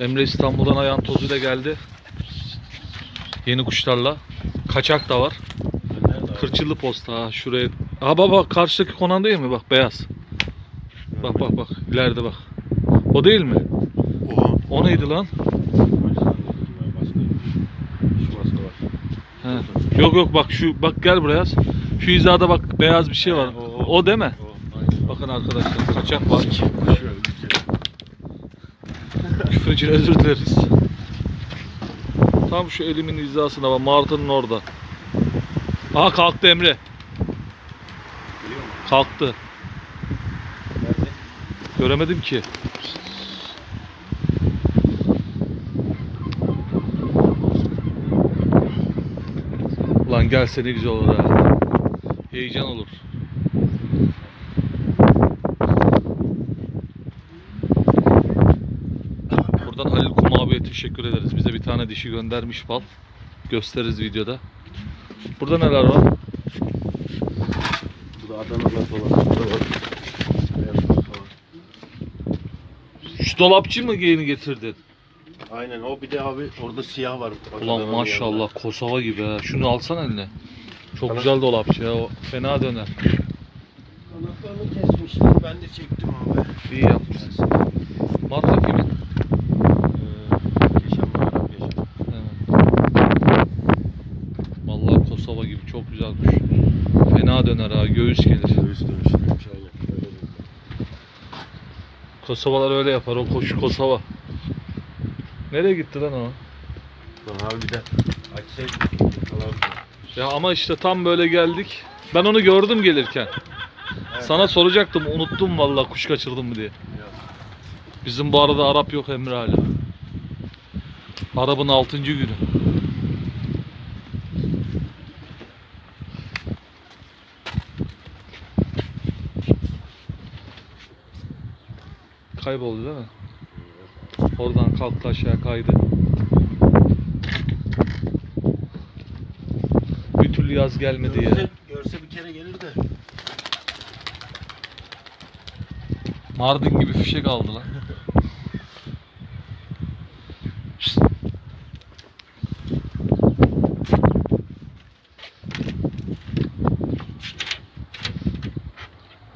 Emre İstanbul'dan ayağın tozuyla geldi. Yeni kuşlarla. Kaçak da var. Kırçıllı posta ha şuraya. Ha bak bak karşıdaki konan değil mi? Bak beyaz. Bak bak bak ileride bak. O değil mi? Oha. O neydi lan? He. Yok yok bak şu bak gel buraya. Şu hizada bak beyaz bir şey var. O, o. O değil mi? O. Bakın arkadaşlar kaçak var. Küfür için özür dileriz. Tam şu elimin hizasında bak martının orada. Aha kalktı Emre. Kalktı. Göremedim ki. Lan gelse ne güzel olur ha. Heyecan olur. Teşekkür ederiz. Bize bir tane dişi göndermiş fal. Gösteririz videoda. Burada neler var? Bu da maske var. Şu dolapçı mı yeni getirdin? Aynen o bir de abi orada siyah var. Ulan Adana'nın maşallah yanında. Kosova gibi ha. Şunu alsana eline. Çok Sana- güzel dolapçı ya. O fena döner. Kanatlarını kesmiştim. Ben de çektim abi. İyi yapmışsın. Marka kimin? Ee, Keşan var. Keşan. Evet. Vallahi Kosova gibi çok güzel kuş. Fena döner ha. Göğüs gelir. Göğüs. Öyle dedi. Kosovalar öyle yapar. O koşu Kosova. Nereye gitti lan o? Lan abi bir de açsaydık. Ya ama işte tam böyle geldik. Ben onu gördüm gelirken. Sana soracaktım. Unuttum vallahi kuş kaçırdım mı diye. Bizim bu arada Arap yok Emre hala. Arap'ın 6. günü. Kayboldu değil mi? Oradan kalktı aşağı kaydı. Bir türlü yaz gelmedi ya. Görse, görse bir kere gelir de. Mardin gibi fişek aldı lan.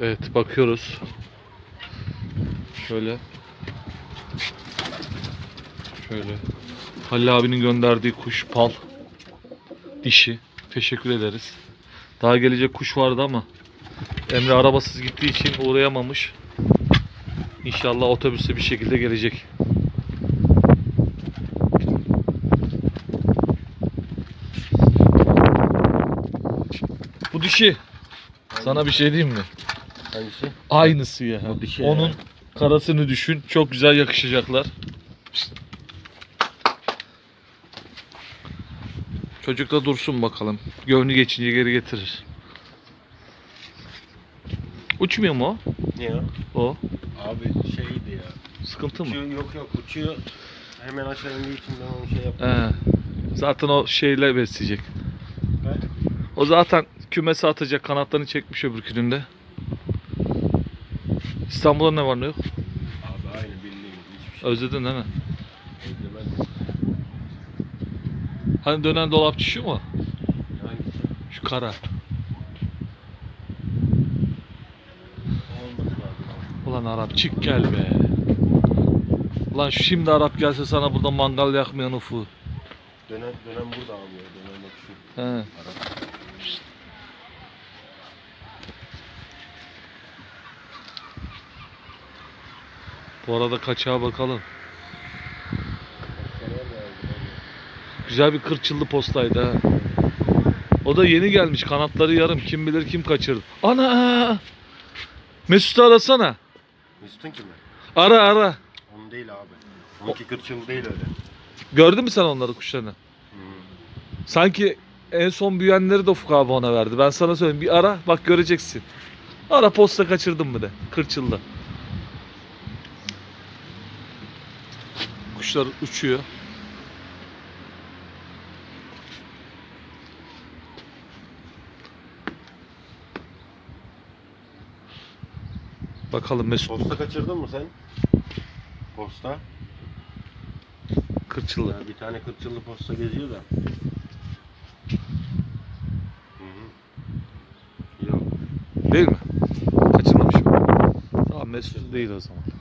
Evet bakıyoruz. Şöyle. Şöyle. Halil abinin gönderdiği kuş pal. Dişi. Teşekkür ederiz. Daha gelecek kuş vardı ama Emre arabasız gittiği için uğrayamamış. İnşallah otobüste bir şekilde gelecek. Bu dişi. Sana bir şey diyeyim mi? Hangisi? Aynısı ya. Bu dişi Onun. Karasını düşün. Çok güzel yakışacaklar. Çocuk da dursun bakalım. Gönlü geçince geri getirir. Uçmuyor mu Ne ya? o? O. Abi şeydi ya. Sıkıntı mı? Uçuyor, yok yok uçuyor. Hemen aşağı indiği için ben onu şey yaptım. He. Zaten o şeyle besleyecek. Ben- O zaten kümese atacak kanatlarını çekmiş öbürkünün de. İstanbul'da ne var ne yok? Abi aynı bildiğin hiçbir şey Özledin değil mi? özlemez. Hani dönen dolapçı şu mu? Hangisi? Şu kara. Ulan Arap çık gel be. Ulan şimdi Arap gelse sana burada mangal yakmayan ufu. Dönen, dönen burada abi ya. Dönen bak şu. He. Arap. Bu arada kaçağa bakalım. Güzel bir kırçıllı postaydı ha. O da yeni gelmiş kanatları yarım kim bilir kim kaçırdı. Ana! Mesut'u arasana. Mesut'un kimi? Ara ara. Onun değil abi. Onunki kırçıl değil öyle. Gördün mü sen onları kuşlarını? Hı. Sanki en son büyüyenleri de Ufuk abi ona verdi. Ben sana söyleyeyim bir ara bak göreceksin. Ara posta kaçırdın mı de. Kırçılda. Kuşlar uçuyor. Bakalım Mesut? Posta kaçırdın mı sen? Posta. Kırçıllı. Ya bir tane kırçıllı posta geziyor da. Hı hı. Yok. Değil mi? Kaçırmamış mı? Tamam Mesut değil o zaman.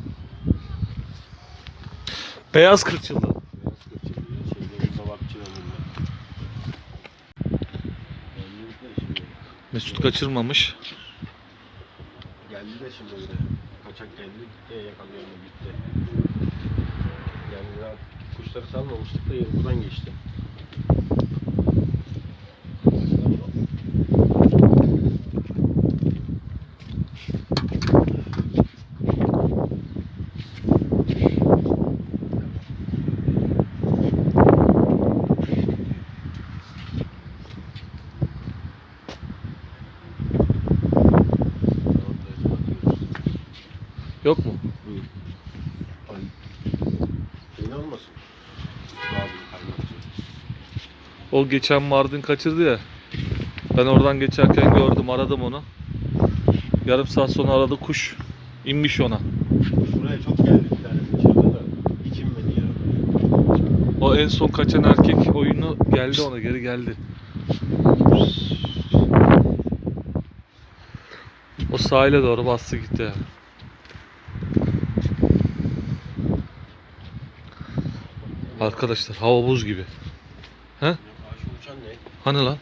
Beyaz kırçıllı. Beyaz. Mesut kaçırmamış. Geldi de şimdi öyle. Kaçak geldi yakalıyor mu gitti. Yani daha kuşları salmamıştık da buradan geçti. Yok mu? Ay. Şey olmasın? Abi kaynakçı. O geçen Mardin kaçırdı ya. Ben oradan geçerken gördüm aradım onu. Yarım saat sonra aradı kuş. inmiş ona. Buraya çok geldi bir tane kaçırdı da içinmedi ya. O en son kaçan erkek oyunu geldi ona geri geldi. O sahile doğru bastı gitti. yani. Arkadaşlar hava buz gibi. Ya Hani lan?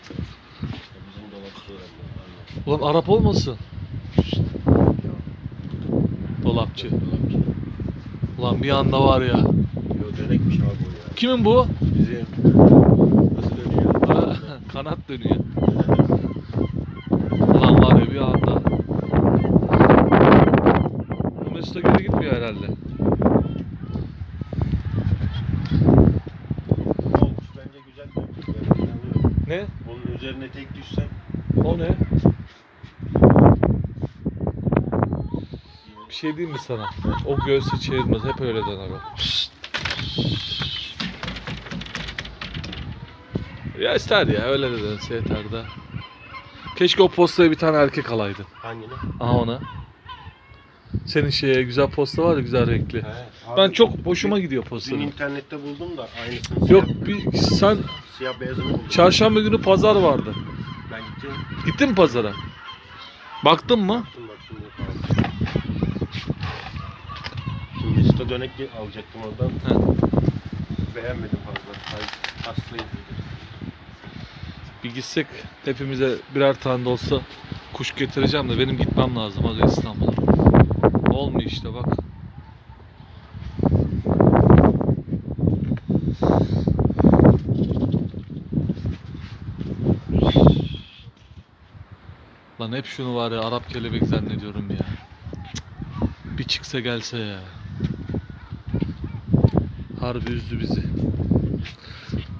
Ulan Arap olmasın. Dolapçı. Ulan bir anda var ya. Kimin bu? Bizim nasıl dönüyor? Kanat dönüyor. Ulan var ya bir anda. Bu Mesut'a geri gitmiyor herhalde. O kuş bence güzel dönüyor. Ben inanıyorum. Ne? Üzerine tek düşsen O ne? Bir şey diyeyim mi sana? O göğsü çevirmez. Hep öyle döner o. Ya ister ya öyle de dönse yeter de. Keşke o postaya bir tane erkek alaydın. hangine? Aha ona. Senin şeye güzel posta var ya güzel renkli. He, Ben abi, çok hoşuma dün- gidiyor Dün postanın. internette buldum da aynısını Yok siyah, bir sen siyah beyazını buldum. çarşamba günü pazar vardı. Ben gittim. Gittin mi pazara? Baktın mı? Baktım baktım. Şimdi Mesut'a dönek alacaktım oradan. He. Beğenmedim fazla. Ay, hastaydı. Bir gitsek hepimize birer tane de olsa kuş getireceğim de benim gitmem lazım hadi İstanbul'a. Olmuyor işte bak. Lan hep şunu var ya Arap kelebek zannediyorum ya. Bir çıksa gelse ya. Harbi üzdü bizi.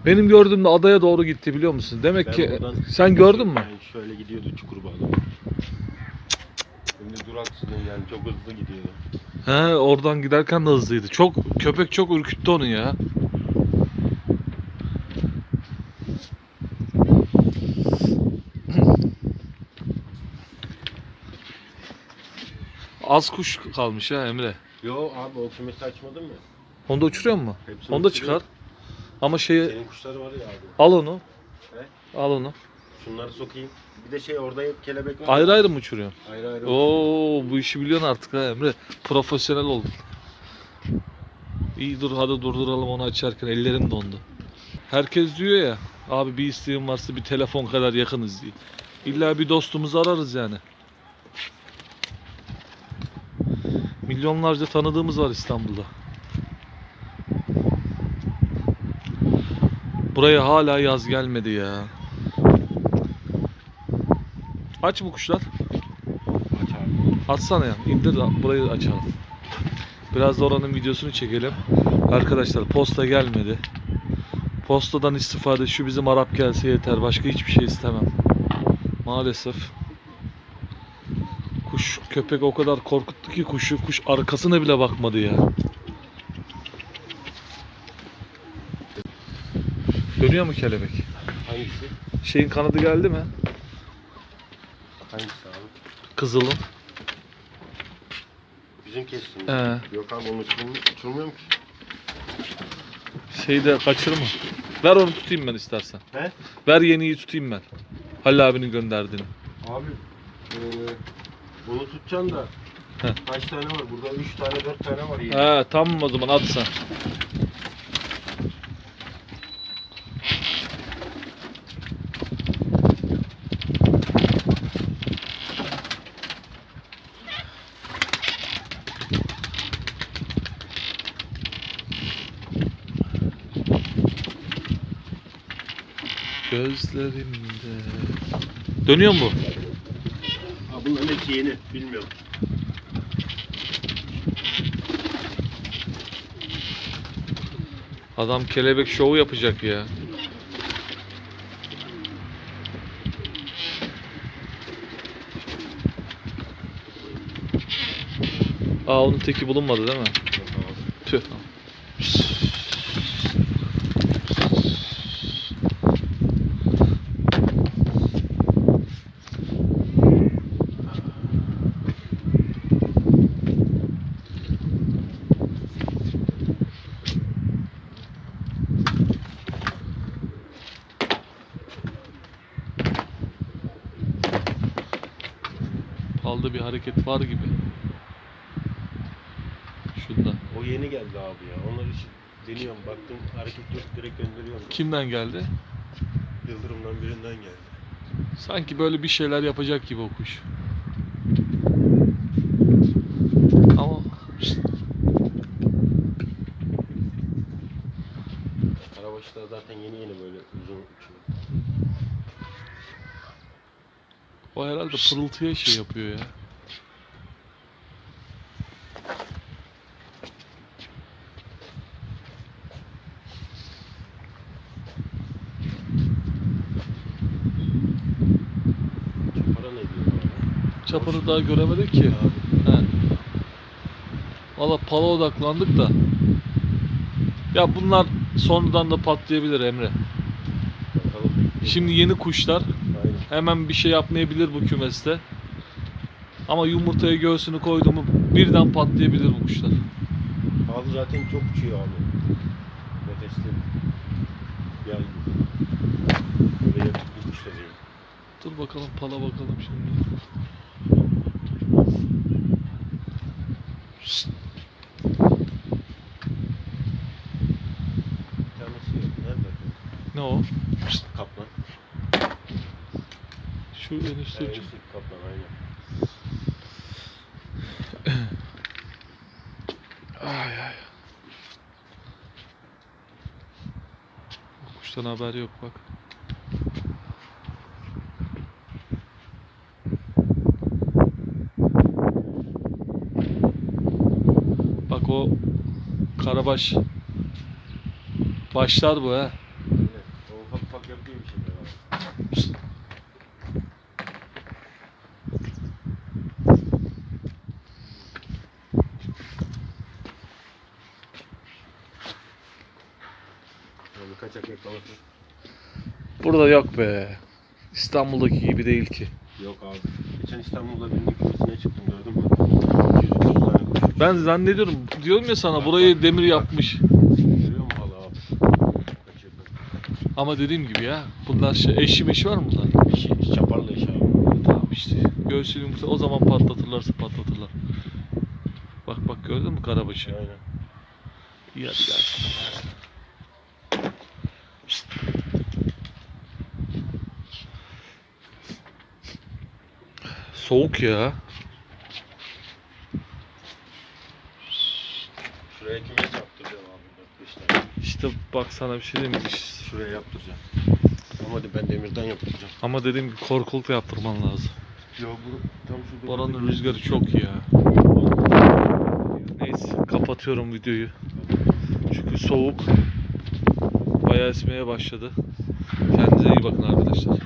Benim gördüğümde adaya doğru gitti biliyor musun? Demek Ben ki oradan- sen gördün mü? Yani şöyle gidiyordu çukur bağlı. Duraksızın yani çok hızlı gidiyordu. He oradan giderken de hızlıydı. Çok köpek çok ürküttü onu ya. Az kuş kalmış ha Emre. Yo abi o kümesi açmadın mı? Onu da uçuruyor mu? Hepsini Onu da uçuruyor. çıkar. Ama şeyi Senin kuşları var ya abi. al onu. He? Al onu. Şunları sokayım. Bir de şey orada hep kelebek var. Ayrı ayrı mı uçuruyorsun? Ayrı ayrı. Oo bu işi biliyorsun artık ha Emre. Profesyonel oldun. İyi dur hadi durduralım onu açarken ellerim dondu. Herkes diyor ya abi bir isteğin varsa bir telefon kadar yakınız diye. İlla bir dostumuzu ararız yani. Milyonlarca tanıdığımız var İstanbul'da. Buraya hala yaz gelmedi ya. Aç bu kuşlar. Aç abi. Atsana ya. İndir de burayı açalım. Biraz da oranın videosunu çekelim. Arkadaşlar posta gelmedi. Postadan istifade şu bizim Arap gelse yeter. Başka hiçbir şey istemem. Maalesef. Kuş köpek o kadar korkuttu ki kuşu. Kuş arkasına bile bakmadı ya. Dönüyor mu kelebek? Hangisi? Şeyin kanadı geldi mi? Hangisi abi? Kızılın. Bizim kestim. Ee, Yok abi onu uçurmuyor, uçurmuyorum ki. Şeyi de kaçırma. Ver onu tutayım ben istersen. He? Ver yeniyi tutayım ben. Halil abinin gönderdiğini. Abi eee bunu tutacaksın da Heh. kaç tane var? Burada 3 tane 4 tane var yeni. He tamam o zaman at sen. Gözlerimde. Dönüyor mu? Ha, bunların hepsi yeni. Bilmiyorum. Adam kelebek şovu yapacak ya. Aa onun teki bulunmadı değil mi? Tüh. Palda bir hareket var gibi. Şunda. O yeni geldi abi ya. Onları hiç deniyorum. Baktım hareket yok direkt gönderiyorum. Kimden geldi? Yıldırımdan birinden geldi. Sanki böyle bir şeyler yapacak gibi o kuş. Ama Karabaşlar zaten yeni yeni böyle uzun uçuyor. O herhalde pırıltıya şey yapıyor ya. Çaparı daha göremedik ki. He. Valla pala odaklandık da. Ya bunlar sonradan da patlayabilir Emre. Şimdi yeni kuşlar. Hemen bir şey yapmayabilir bu kümeste. Ama yumurtaya göğsünü koydu mu birden patlayabilir bu kuşlar. Abi zaten çok uçuyor abi. Nefesli. Gel. Böyle yakıp kuş da değil. Dur bakalım pala bakalım şimdi. Bir tanesi yok. Nerede? Ne o? Kaplan. Şu en üstte Evet, ucu. kaplan aynen. Ay ay. Kuştan haber yok bak. Bak o karabaş başlar bu ha. Aynen. O ufak ufak yapıyor bir şeyler abi. Yani kaçak yakalasın. Burada yok be. İstanbul'daki gibi değil ki. Yok abi. Geçen İstanbul'da binlik kümesine çıktım gördün mü? 230 tane kuş. Ben zannediyorum diyorum ya sana burayı demir yapmış. Görüyor musun hala abi? Kaçırdım. Ama dediğim gibi ya bunlar şey, eşi meşi var mı bunlar? İşi, iş çaparla iş abi. Tamam işte göğsü yumurta o zaman patlatırlarsa patlatırlar. Bak bak gördün mü karabaşı? Aynen. İyi hadi gel. Soğuk ya. Şuraya kümes yaptıracağım abi. 4-5 tane. İşte bak sana bir şey diyeyim mi? Şuraya yaptıracağım. Ama hadi ben demirden yaptıracağım. Ama dediğim gibi korkuluk yaptırman lazım. Ya bu tam şurada. Oranın rüzgarı çok ya. Neyse kapatıyorum videoyu. Çünkü soğuk. Bayağı esmeye başladı. Kendinize iyi bakın arkadaşlar.